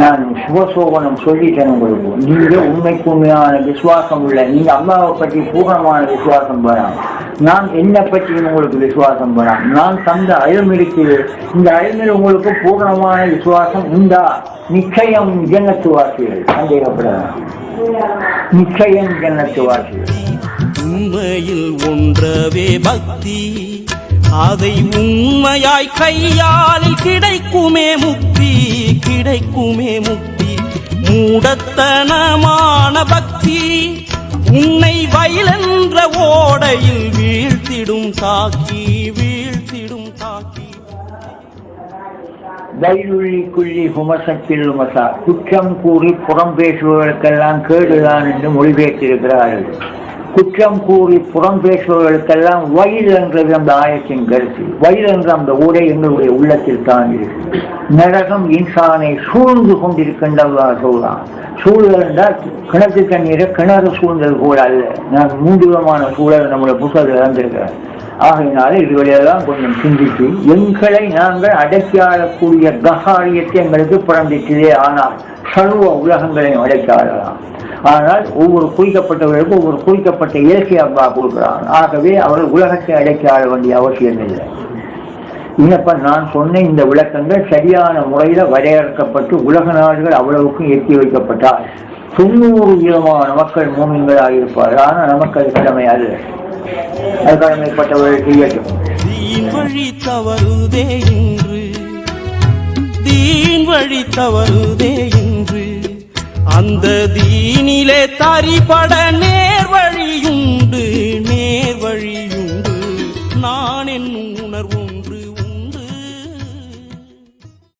நான் சிவசோகனம் சொல்லிட்டேன் உங்களுக்கு நீங்க உண்மைக்கு உண்மையான விசுவாசம் உள்ள நீங்க அம்மாவை பற்றி பூர்ணமான விசுவாசம் பெறாம். நான் என்னை பற்றி உங்களுக்கு விசுவாசம் பெறாம். நான் தந்த அயம் இருக்குது இந்த அயமில் உங்களுக்கு பூர்ணமான விசுவாசம் உண்டா? நிச்சயம் ஜன்னத்து வாசிகள் சந்தேகப்படலாம். நிச்சயம் ஜன்னத்து வாசிகள் உண்மையில் ஒன்றவே பக்தி. அதை உண்மையாய் கையால் கிடைக்குமே முக்தி. கிடைக்குமே முக்தி. மூடத்தனமான பக்தி. உன்னை வயலென்ற ஓடையில் வீழ்த்திடும் தாக்கி வீழ்த்திடும் தாக்கி வயலுள்ளி குழி ஹுமசத்தில் உமசா. குற்றம் கூறி புறம் பேசுபவர்களுக்கெல்லாம் கேடுதான் என்று மொழிபெயர்த்திருக்கிறார்கள் குற்றம் கூறி புறம் பேசுபவர்களுக்கெல்லாம் வயல் என்றது அந்த ஆயத்தின் கருத்து. வயல் என்ற அந்த ஊரை எங்களுடைய உள்ளத்தில் தான் இருக்கு நரகம் இன்சானை சூழ்ந்து கொண்டிருக்கின்றதா சொல்லலாம் சூழல் என்றால் கிணத்து தண்ணீரை கிணறு சூழ்ந்தது கூட அல்ல. நான் மூன்று விதமான சூழல் நம்முடைய புத்தகத்தில் இறந்திருக்கிறேன் ஆகையினால இதுவரையெல்லாம் கொஞ்சம் சிந்தித்து எங்களை நாங்கள் அடக்கியாளக்கூடிய ககாரியத்தை எங்களுக்கு பிறந்திட்டதே ஆனால் சர்வ உலகங்களையும் அடக்கி ஆனால் ஒவ்வொரு குறிக்கப்பட்டவர்களுக்கும் ஒவ்வொரு குறிக்கப்பட்ட இயற்கை அப்பா கொடுக்கிறான். ஆகவே அவர்கள் உலகத்தை அடக்கி வேண்டிய அவசியம் இல்லை. இன்னப்ப நான் சொன்ன இந்த விளக்கங்கள் சரியான முறையில் வரையறுக்கப்பட்டு உலக நாடுகள் அவ்வளவுக்கும் எட்டி வைக்கப்பட்டால் தொண்ணூறு விதமான மக்கள் மூமின்களாக இருப்பார்கள். ஆனால் நமக்கு அது கடமை அல்ல. அது கடமைப்பட்டவர்கள் செய்யட்டும். வழி தவறுதே இன்று. வழி தவறுதே இன்று. அந்த தீனிலே தரிபட நேர் வழியுண்டு நேர் வழியுண்டு. நான் என்னும் உணர்வு